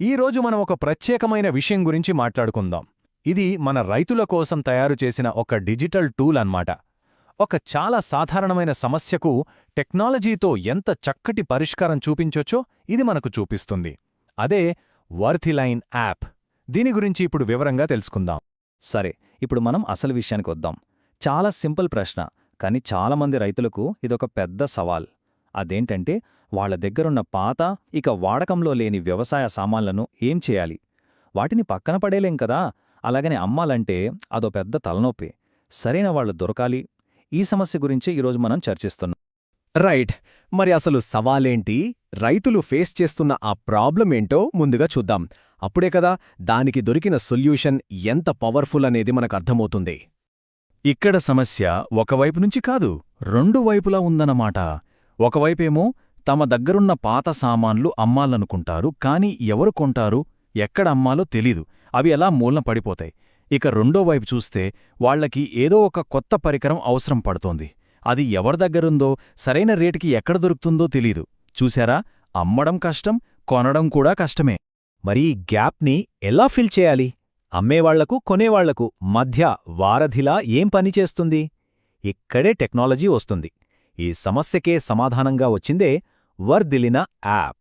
ఈరోజు మనం ఒక ప్రత్యేకమైన విషయం గురించి మాట్లాడుకుందాం. ఇది మన రైతుల కోసం తయారు చేసిన ఒక డిజిటల్ టూల్ అన్నమాట. ఒక చాలా సాధారణమైన సమస్యకు టెక్నాలజీతో ఎంత చక్కటి పరిష్కారం చూపించొచ్చో ఇది మనకు చూపిస్తుంది. అదే వర్థిలైన్ యాప్. దీని గురించి ఇప్పుడు వివరంగా తెలుసుకుందాం. సరే ఇప్పుడు మనం అసలు విషయానికి వద్దాం. చాలా సింపుల్ ప్రశ్న కానీ చాలామంది రైతులకు ఇదొక పెద్ద సవాల్. అదేంటంటే వాళ్ళ దగ్గరున్న పాత ఇక వాడకంలో లేని వ్యవసాయ సామాన్లను ఏం చేయాలి? వాటిని పక్కన పడేలేం కదా? అలాగని అమ్మాలంటే అదో పెద్ద తలనొప్పి. సరైన వాళ్ళు దొరకాలి. ఈ సమస్య గురించి ఈరోజు మనం చర్చిస్తున్నాం. రైట్. మరి అసలు సవాలేంటి? రైతులు ఫేస్ చేస్తున్న ఆ ప్రాబ్లం ఏంటో ముందుగా చూద్దాం. అప్పుడే కదా దానికి దొరికిన సొల్యూషన్ ఎంత పవర్ఫుల్ అనేది మనకు అర్థమవుతుంది. ఇక్కడ సమస్య ఒకవైపు నుంచి కాదు రెండు వైపులా ఉందన్నమాట. ఒకవైపేమో తమ దగ్గరున్న పాత సామాన్లు అమ్మాలనుకుంటారు కాని ఎవరు కొంటారు ఎక్కడ అమ్మాలో తెలీదు. అవి ఎలా మూలన పడిపోతాయి? ఇక రెండో వైపు చూస్తే వాళ్ళకి ఏదో ఒక కొత్త పరికరం అవసరం పడుతోంది. అది ఎవరి దగ్గరుందో సరైన రేటుకి ఎక్కడ దొరుకుతుందో తెలీదు. చూశారా? అమ్మడం కష్టం కొనడం కూడా కష్టమే. మరి ఈ గ్యాప్ని ఎలా ఫిల్ చేయాలి? అమ్మేవాళ్ళకు కొనేవాళ్ళకు మధ్య వారధిలా ఏం పనిచేస్తుంది ఇక్కడే టెక్నాలజీ వస్తుంది. ఈ సమస్యకే సమాధానంగా వచ్చిందే వర్దిలిన యాప్.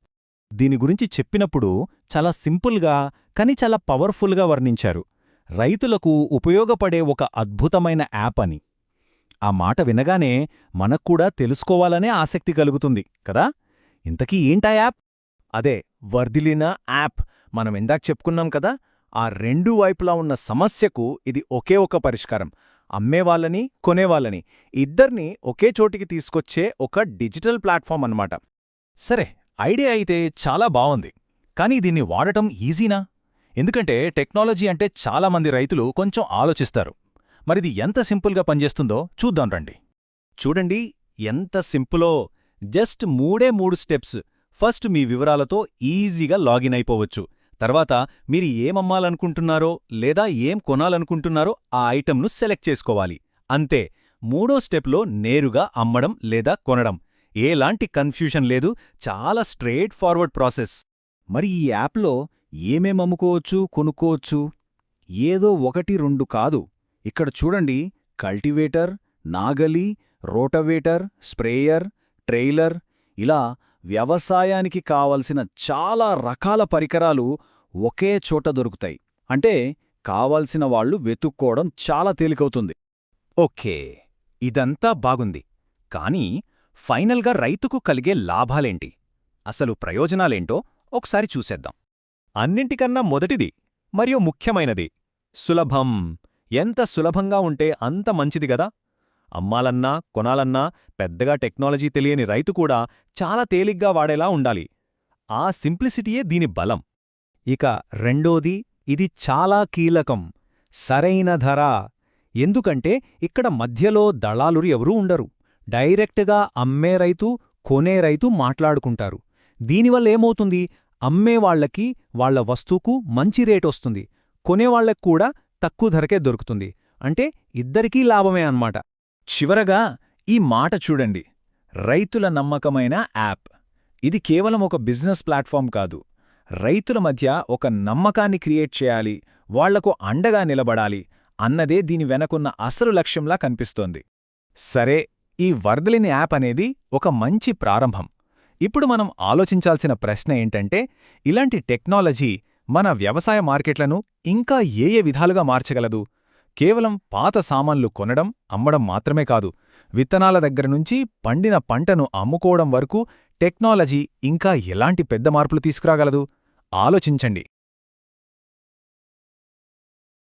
దీని గురించి చెప్పినప్పుడు చాలా సింపుల్గా కానీ చాలా పవర్ఫుల్గా వర్ణించారు. రైతులకు ఉపయోగపడే ఒక అద్భుతమైన యాప్ అని. ఆ మాట వినగానే మనక్కూడా తెలుసుకోవాలనే ఆసక్తి కలుగుతుంది కదా? ఇంతకీ ఏంటా యాప్? అదే వర్ధిలిన యాప్. మనం ఇందాక చెప్పుకున్నాం కదా ఆ రెండు వైపులా ఉన్న సమస్యకు ఇది ఒకే ఒక పరిష్కారం. అమ్మేవాళ్ళని కొనేవాళ్ళని. ఇద్దర్నీ ఒకే చోటికి తీసుకొచ్చే ఒక డిజిటల్ ప్లాట్ఫామ్ అన్నమాట. సరే ఐడియా అయితే చాలా బావుంది. కానీ దీన్ని వాడటం ఈజీనా? ఎందుకంటే టెక్నాలజీ అంటే చాలామంది రైతులు కొంచెం ఆలోచిస్తారు. మరిది ఎంత సింపుల్గా పనిచేస్తుందో చూద్దాం రండి. చూడండి ఎంత సింపులో. జస్ట్ మూడే మూడు స్టెప్స్. ఫస్ట్ మీ వివరాలతో ఈజీగా లాగిన్ అయిపోవచ్చు. తర్వాత మీరు ఏమమ్మాలనుకుంటున్నారో లేదా ఏం కొనాలనుకుంటున్నారో ఆ ఐటెంను సెలెక్ట్ చేసుకోవాలి. అంతే. మూడో స్టెప్లో నేరుగా అమ్మడం లేదా కొనడం. ఏలాంటి కన్ఫ్యూషన్ లేదు. చాలా స్ట్రేట్ ఫార్వర్డ్ ప్రాసెస్. మరి ఈ యాప్లో ఏమేం అమ్ముకోవచ్చు కొనుక్కోవచ్చు? ఏదో ఒకటి రెండు కాదు. ఇక్కడ చూడండి. కల్టివేటర్ నాగలి రోటవేటర్ స్ప్రేయర్ ట్రైలర్. ఇలా వ్యవసాయానికి కావలసిన చాలా రకాల పరికరాలు ఒకే చోట దొరుకుతాయి. అంటే కావలసిన వాళ్ళు వెతుక్కోవడం చాలా తేలికవుతుంది. ఓకే. ఇదంతా బాగుంది. కానీ ఫైనల్గా రైతుకు కలిగే లాభాలేంటి? అసలు ప్రయోజనాలేంటో ఒకసారి చూసేద్దాం. అన్నింటికన్నా మొదటిది మరియు ముఖ్యమైనది సులభం. ఎంత సులభంగా ఉంటే అంత మంచిది గదా? అమ్మాలన్నా కొనాలన్నా పెద్దగా టెక్నాలజీ తెలియని రైతు కూడా చాలా తేలిగ్గా వాడేలా ఉండాలి. ఆ సింప్లిసిటీయే దీని బలం. ఇక రెండోది ఇది చాలా కీలకం సరైన ధర. ఎందుకంటే ఇక్కడ మధ్యలో దళాలురు ఎవరూ ఉండరు. డైరెక్ట్గా అమ్మే రైతు కొనే రైతు మాట్లాడుకుంటారు. దీనివల్ల ఏమవుతుంది? అమ్మేవాళ్ళకి వాళ్ళ వస్తువుకు మంచి రేటొస్తుంది కొనేవాళ్ళకు కూడా తక్కువ ధరకే దొరుకుతుంది. అంటే ఇద్దరికీ లాభమే అన్నమాట. చివరగా ఈ మాట చూడండి. రైతుల నమ్మకమైన యాప్. ఇది కేవలం ఒక బిజినెస్ ప్లాట్ఫామ్ కాదు. రైతుల మధ్య ఒక నమ్మకాన్ని క్రియేట్ చేయాలి వాళ్ళకు అండగా నిలబడాలి అన్నదే దీని వెనకున్న అసలు లక్ష్యంలా కనిపిస్తోంది. సరే ఈ వర్దలిని యాప్ అనేది ఒక మంచి ప్రారంభం. ఇప్పుడు మనం ఆలోచించాల్సిన ప్రశ్న ఏంటంటే ఇలాంటి టెక్నాలజీ మన వ్యవసాయ మార్కెట్లను ఇంకా ఏ ఏ విధాలుగా మార్చగలదు? కేవలం పాత సామాన్లు కొనడం అమ్మడం మాత్రమే కాదు విత్తనాల దగ్గర నుంచి పండిన పంటను అమ్ముకోవడం వరకు టెక్నాలజీ ఇంకా ఎలాంటి పెద్ద మార్పులు తీసుకురాగలదు? ఆలోచించండి.